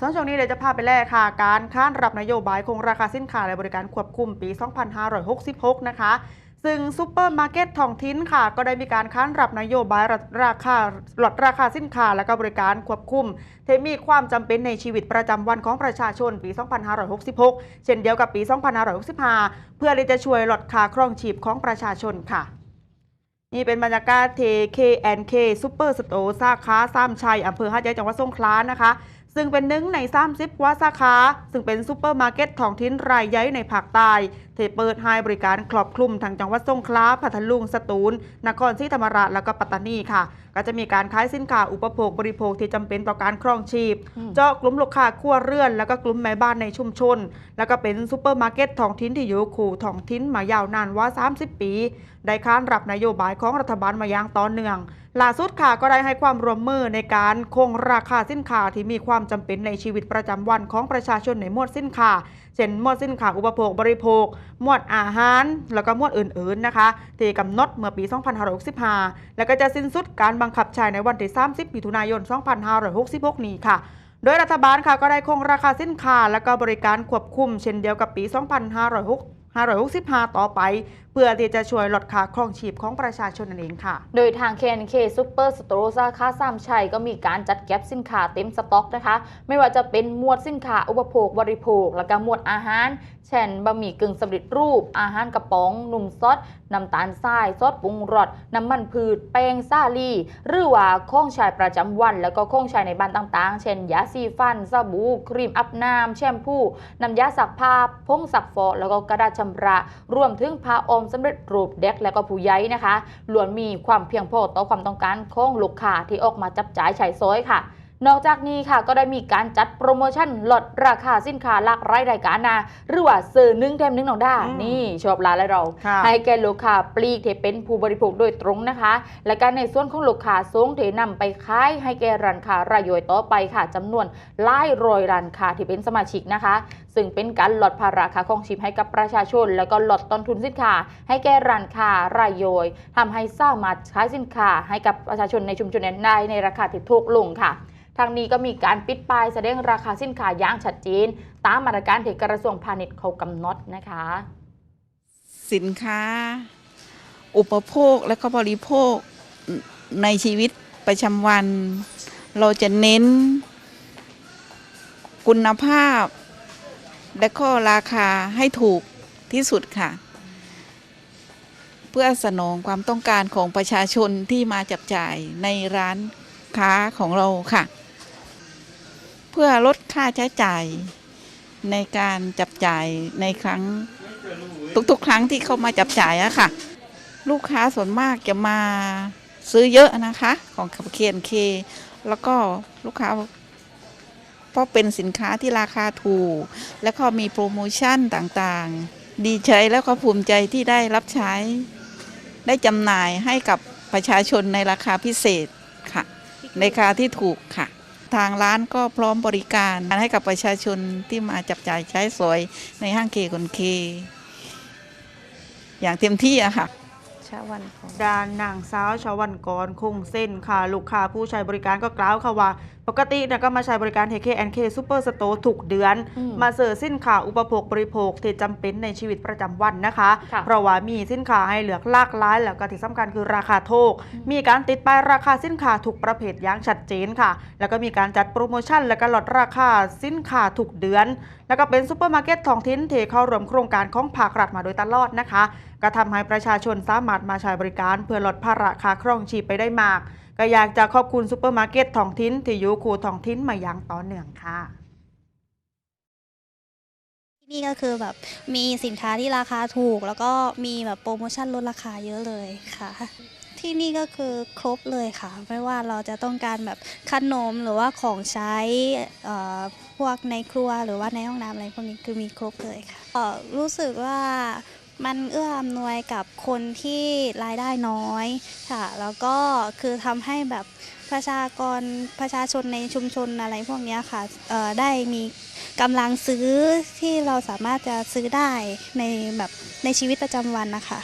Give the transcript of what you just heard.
ส่วนช่วงนี้เดี๋ยวจะพาไปแลกค่ะ การค้านรับนโยบายคงราคาสินค้าและบริการควบคุมปี 2566 นะคะ ซึ่งซูเปอร์มาร์เก็ตท้องถิ่นค่ะ ก็ได้มีการค้านรับนโยบายราคาลดราคาสินค้าและก็บริการควบคุมที่มีความจำเป็นในชีวิตประจำวันของประชาชนปี 2566 เช่นเดียวกับปี 2565 เพื่อที่จะช่วยลดค่าครองชีพของประชาชนค่ะนี่เป็นบรรยากาศเท K&K Super Store สาขาสามชัยอำเภอหาดใหญ่จังหวัดสงขลานะคะ ซึ่งเป็นหนึ่งใน30กว่าสาขา ซึ่งเป็นซูเปอร์มาร์เก็ตท้องถิ่นรายใหญ่ในภาคใต้ที่เปิดให้บริการครอบคลุมทั้งจังหวัดสงขลาพัทลุง สตูล นครศรีธรรมราช แล้วก็ปัตตานีค่ะ ก็จะมีการขายสินค้าอุปโภคบริโภคที่จำเป็นต่อการครองชีพอืมเจาะกลุ่มลูกค้าครัวเรือน แล้วก็กลุ่มแม่บ้านในชุมชน แล้วก็เป็นซูเปอร์มาร์เก็ตท้องถิ่นที่อยู่คู่ท้องถิ่นมายาวนานว่า 30 ปี ได้ค้านรับนโยบายของรัฐบาลมาอย่างต่อเนื่อง ล่าสุดค่ะก็ได้ให้ความร่วมมือในการคงราคาสินค้าที่มีความจำเป็นในชีวิตประจำวันของประชาชนในหมวดสินค้าเช่นหมวดสินค้าอุปโภคบริโภค หมวดอาหาร แล้วก็หมวดอื่นๆนะคะที่กำหนดเมื่อปี 2565 แล้วก็จะสิ้นสุดการบังคับใช้ในวันที่ 30 มิถุนายน 2566 นี้ค่ะโดยรัฐบาลค่ะก็ได้คงราคาสินค้าและก็บริการควบคุมเช่นเดียวกับปี 2560 565 ต่อไป เพื่อที่จะช่วยลดค่าครองชีพของประชาชนนั่นเองค่ะ โดยทาง KNK Super Store สาขาสามชัยก็มีการจัดแก็บสินค้าเต็มสต็อกนะคะ ไม่ว่าจะเป็นหมวดสินค้าอุปโภคบริโภค แล้วก็หมวดอาหาร เช่นบะหมี่กึ่งสำเร็จรูป อาหารกระป๋องนมซอสน้ำตาลทรายซอสปรุงรสน้ำมันพืช แป้งซาลีหรือว่าข้องใช้ประจำวัน แล้วก็ข้องใช้ในบ้านต่างๆ เช่นยาสีฟันสบู่ครีมอาบน้ำแชมพูน้ำยาซักผ้าผงซักฟอกแล้วก็กระดาษชำระรวมถึงผ้าออมสำเร็จรูปเด็กและก็ผู้ใหญ่นะคะล้วนมีความเพียงพอต่อความต้องการของลูกค้าที่ออกมาจับจ่ายใช้สอยค่ะ นอกจากนี้ค่ะก็ได้มีการจัดโปรโมชั่นลดราคาสินค้าหลากหลายรายการนะหรือว่าซื้อหนึ่งแถมหนึ่งน้องด้าอืมนี่ชอบร้านและเราค่ะให้แก่ลูกค้าปลีกที่เป็นผู้บริโภคโดยตรงนะคะ และการในส่วนของลูกค้าสูงที่นำไปขายให้แก่ร้านค้ารายย่อยต่อไปค่ะจำนวนหลายร้อยร้านค้าที่เป็นสมาชิกนะคะ ซึ่งเป็นการลดภาระค่าครองชีพให้กับประชาชน แล้วก็ลดต้นทุนสินค้าให้แก่ร้านค้ารายย่อยทำให้สามารถขายสินค้าให้กับประชาชนในชุมชนนั้นได้ในราคาที่ถูกลงค่ะ ทางนี้ก็มีการปิดป้ายแสดงราคาสินค้าอย่างชัดเจนตามมาตรการที่กระทรวงพาณิชย์เขากำหนดนะคะ สินค้า อุปโภคและก็บริโภคในชีวิตประจำวัน เราจะเน้น คุณภาพ และก็ราคาให้ถูกที่สุดค่ะ เพื่อสนองความต้องการของประชาชนที่มาจับจ่ายในร้านค้าของเราค่ะ พื่อลดค่าใช้จ่ายในการจับจ่ายในครั้งทุกๆ ครั้งที่เข้ามาจับจ่ายอะค่ะ ลูกค้าส่วนมากจะมาซื้อเยอะนะคะของเคนเคแล้วก็ลูกค้าเพราะเป็นสินค้าที่ราคาถูก แล้วก็มีโปรโมชั่นต่างๆ ดีใจแล้วก็ภูมิใจที่ได้รับใช้ ได้จำหน่ายให้กับประชาชนในราคาพิเศษค่ะ ในราคาที่ถูกค่ะ ทางร้านก็พร้อมบริการให้กับประชาชนที่มาจับจ่ายใช้สอยในห้างเคคนเค อย่างเต็มที่อะค่ะชาวันของด้านนางสาวชวันกรคงเส้นค่ะ ลูกค้าผู้ใช้บริการก็กล่าวค่ะว่า ปกติเนี่ยก็มาใช้บริการ HK&K Super Store ทุกเดือนอืมมาเสิร์ฟสินค้าอุปโภคบริโภคที่จำเป็นในชีวิตประจำวันนะคะค่ะเพราะว่ามีสินค้าให้เลือกหลากหลายแล้วก็ที่สำคัญคือราคาถูกมีการติดป้ายราคาสินค้าทุกประเภทอย่างชัดเจนค่ะ แล้วก็มีการจัดโปรโมชั่น และก็ลดราคาสินค้าทุกเดือน แล้วก็เป็นซูเปอร์มาร์เก็ตท้องถิ่นที่เข้าร่วมโครงการของภาครัฐมาโดยตลอดนะคะ ก็ทำให้ประชาชนสามารถมาใช้บริการ เพื่อลดภาระค่าครองชีพไปได้มาก ก็อยากจะขอบคุณซูเปอร์มาร์เก็ตท้องถิ่นที่อยู่คู่ท้องถิ่นมาอย่างต่อเนื่องค่ะที่นี่ก็คือแบบมีสินค้าที่ราคาถูก แล้วก็มีแบบโปรโมชั่นลดราคาเยอะเลยค่ะ ที่นี่ก็คือครบเลยค่ะ ไม่ว่าเราจะต้องการแบบขนมหรือว่าของใช้พวกในครัวหรือว่าในห้องน้ำอะไรพวกนี้คือมีครบเลยค่ะรู้สึกว่า มันเอื้ออำนวยกับคนที่รายได้น้อยค่ะ แล้วก็คือทำให้แบบประชากรประชาชนในชุมชนอะไรพวกนี้ค่ะได้มีกำลังซื้อที่เราสามารถจะซื้อได้ในแบบในชีวิตประจำวันนะคะ